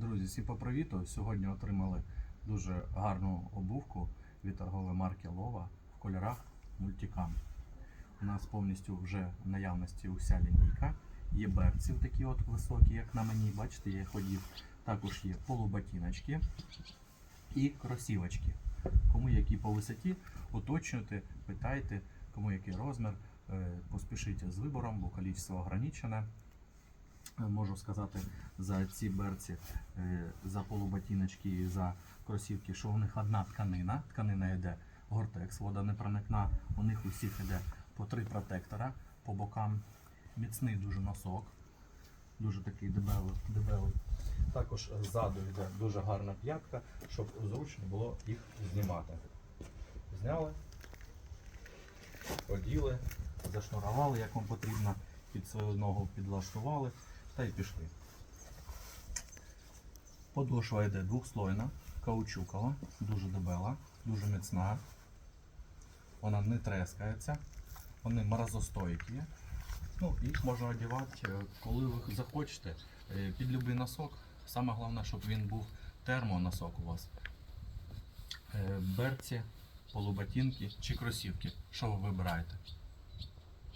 Друзі, всім по привіту. Сьогодні отримали дуже гарну обувку від торгової марки Лова в кольорах мультикам. У нас повністю вже в наявності уся лінійка. Є берці такі от високі, як на мені. Бачите, я їх одів. Також є полуботиночки і кросівочки. Кому які по висоті, уточнюйте, питайте, кому який розмір. Е, Поспішіть з вибором, бо кількість ограничене. Можу сказати за ці берці, е, за полуботиночки і за кросівки, що у них одна тканина. Тканина йде гортекс, вода не проникна. У них усіх йде по три протектора по бокам. Міцний дуже носок, дуже такий дебелий. дебелий. Також ззаду йде дуже гарна п'ятка, щоб зручно було їх знімати. Зняли, оділи, зашнурували, як вам потрібно, під свою ногу підлаштували та й пішли. Подошва йде двохслойна, каучукова, дуже дебела, дуже міцна. Вона не трескається, вони морозостойкі. Ну, їх можна одягати, е, коли ви захочете, е, під будь-який носок. Саме головне, щоб він був термоносок у вас. Е, Берці, полуботинки чи кросівки. Що ви вибираєте?